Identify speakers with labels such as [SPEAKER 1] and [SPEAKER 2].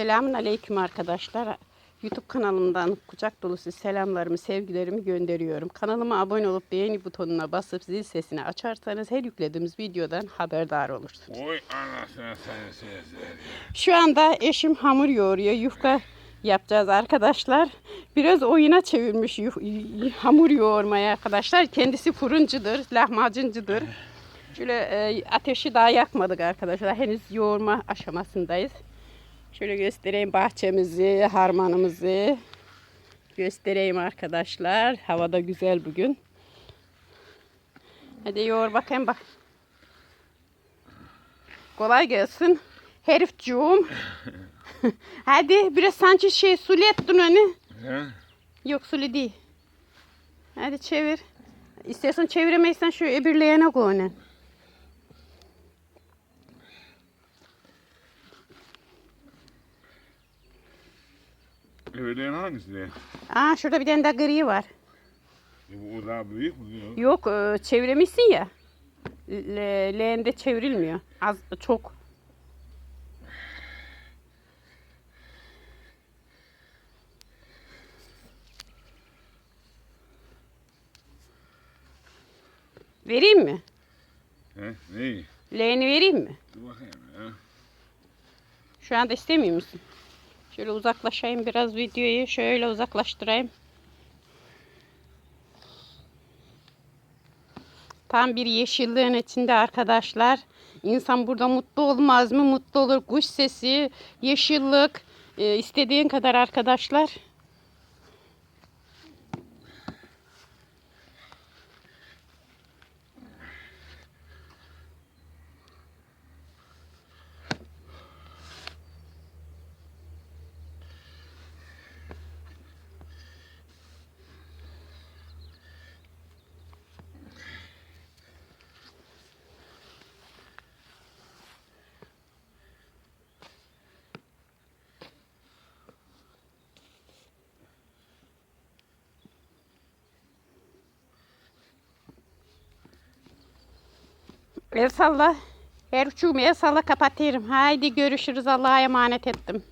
[SPEAKER 1] Selamun Aleyküm arkadaşlar. YouTube kanalımdan kucak dolusu selamlarımı, sevgilerimi gönderiyorum. Kanalıma abone olup beğeni butonuna basıp zil sesini açarsanız her yüklediğimiz videodan haberdar olursunuz.
[SPEAKER 2] Oy anasını.
[SPEAKER 1] Şu anda eşim hamur yoğuruyor. Yufka yapacağız arkadaşlar. Biraz oyuna çevirmiş hamur yoğurmaya arkadaşlar. Kendisi fırıncıdır, lahmacıncıdır. Şöyle e, ateşi daha yakmadık arkadaşlar. Henüz yoğurma aşamasındayız. Şöyle göstereyim bahçemizi, harmanımızı. Göstereyim arkadaşlar. Havada güzel bugün. Hadi yoğur bakayım bak. Kolay gelsin. Herifcuğum. Hadi biraz sanki şey sulu ettin onu.
[SPEAKER 2] He?
[SPEAKER 1] Yok sulu değil. Hadi çevir. İstersen çeviremeysen şu öbürleyene koy onu.
[SPEAKER 2] Öğlen hangisi de?
[SPEAKER 1] Aa şurada bir tane de gri var.
[SPEAKER 2] E, bu daha büyük mü diyor?
[SPEAKER 1] Yok e, çeviremişsin ya. Le, leğende çevrilmiyor. Az çok. Vereyim mi?
[SPEAKER 2] He? Neyi?
[SPEAKER 1] Leğeni vereyim mi?
[SPEAKER 2] Dur bakayım ya.
[SPEAKER 1] Şu anda istemiyor musun? Şöyle uzaklaşayım biraz videoyu. Şöyle uzaklaştırayım. Tam bir yeşilliğin içinde arkadaşlar. İnsan burada mutlu olmaz mı? Mutlu olur. Kuş sesi, yeşillik, e, istediğin kadar arkadaşlar. El salla. Her uçuğumu el salla kapatıyorum. Haydi görüşürüz. Allah'a emanet ettim.